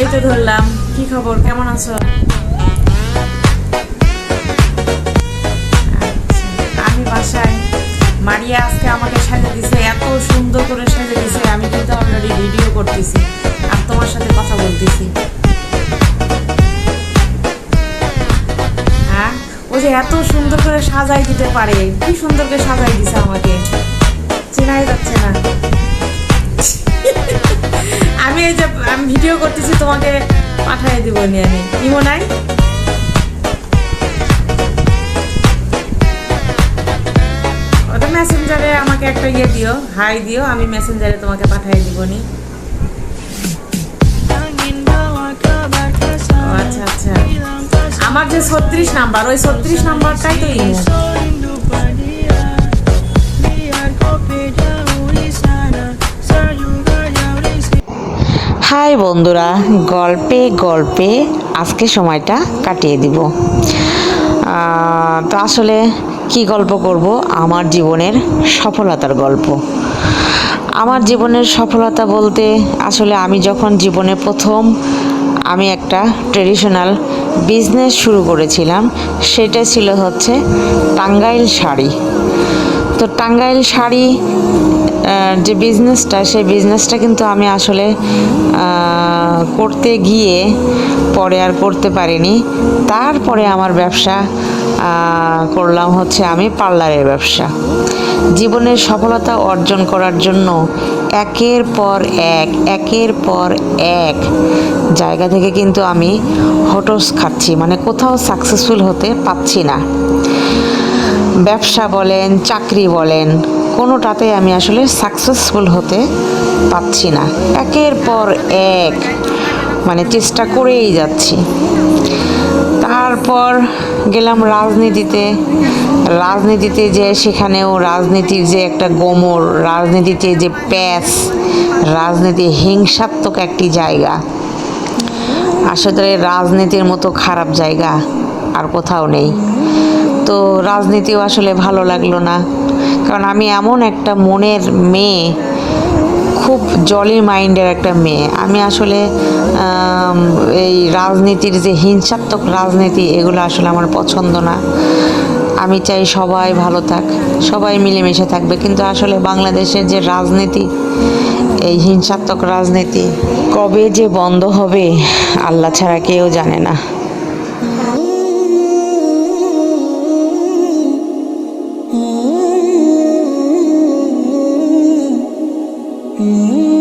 এই তো ধরলাম। কি খবর? কেমন আছো? আচ্ছা, আমি বাসায়। মারিয়া আজকে আমাকে সাজে দিছে এত সুন্দর করে সাজে দিছে আমি কিন্তু অলরেডি ভিডিও করতেছি আর তোমার সাথে কথা বলতেছি। হ্যাঁ যে এত সুন্দর করে সাজাই দিতে পারে কি সুন্দর করে সাজাই দিছে আমাকে। চেনাই যাচ্ছে না। এই যে আমি ভিডিও করতেছি, তোমাকে পাঠিয়ে দিব নি আমি। ইমো নাই? ওটা মেসেঞ্জারে আমাকে একটা ইয়ে দিও হাই দিও, আমি মেসেঞ্জারে তোমাকে পাঠিয়ে দিব নি। আচ্ছা আচ্ছা। আমার যে ছত্রিশ নাম্বার, ওই ছত্রিশ নাম্বারটাই তো ইমো। হাই বন্ধুরা, গল্পে গল্পে আজকে সময়টা কাটিয়ে দিব। তো আসলে কি গল্প করব? আমার জীবনের সফলতার গল্প। আমার জীবনের সফলতা বলতে আসলে আমি যখন জীবনে প্রথম আমি একটা ট্রেডিশনাল বিজনেস শুরু করেছিলাম, সেটা ছিল হচ্ছে টাঙ্গাইল শাড়ি। তো টাঙ্গাইল শাড়ি যে বিজনেসটা সেই বিজনেসটা কিন্তু আমি আসলে করতে গিয়ে পরে আর করতে পারিনি। তারপরে আমার ব্যবসা করলাম হচ্ছে আমি পার্লারের ব্যবসা। জীবনের সফলতা অর্জন করার জন্য একের পর এক, একের পর এক জায়গা থেকে কিন্তু আমি হটস খাচ্ছি। মানে কোথাও সাকসেসফুল হতে পারছি না। ব্যবসা বলেন, চাকরি বলেন কোনোটাতে আমি আসলে সাকসেসফুল হতে পারছি না। একের পর এক মানে চেষ্টা করেই যাচ্ছি। তারপর গেলাম রাজনীতিতে। রাজনীতিতে যে সেখানেও রাজনীতির যে একটা গোমর, রাজনীতিতে যে প্যাচ, রাজনীতি হিংসাত্মক একটি জায়গা। আসলে রাজনীতির মতো খারাপ জায়গা আর কোথাও নেই। তো রাজনীতিও আসলে ভালো লাগল না। কারণ আমি এমন একটা মনের মেয়ে, খুব জলি মাইন্ডের একটা মেয়ে। আমি আসলে এই রাজনীতির যে হিংসাত্মক রাজনীতি, এগুলো আসলে আমার পছন্দ না। আমি চাই সবাই ভালো থাক, সবাই মিলেমিশে থাকবে। কিন্তু আসলে বাংলাদেশের যে রাজনীতি, এই হিংসাত্মক রাজনীতি, কবে যে বন্ধ হবে, আল্লাহ ছাড়া কেউ জানে না। Hum.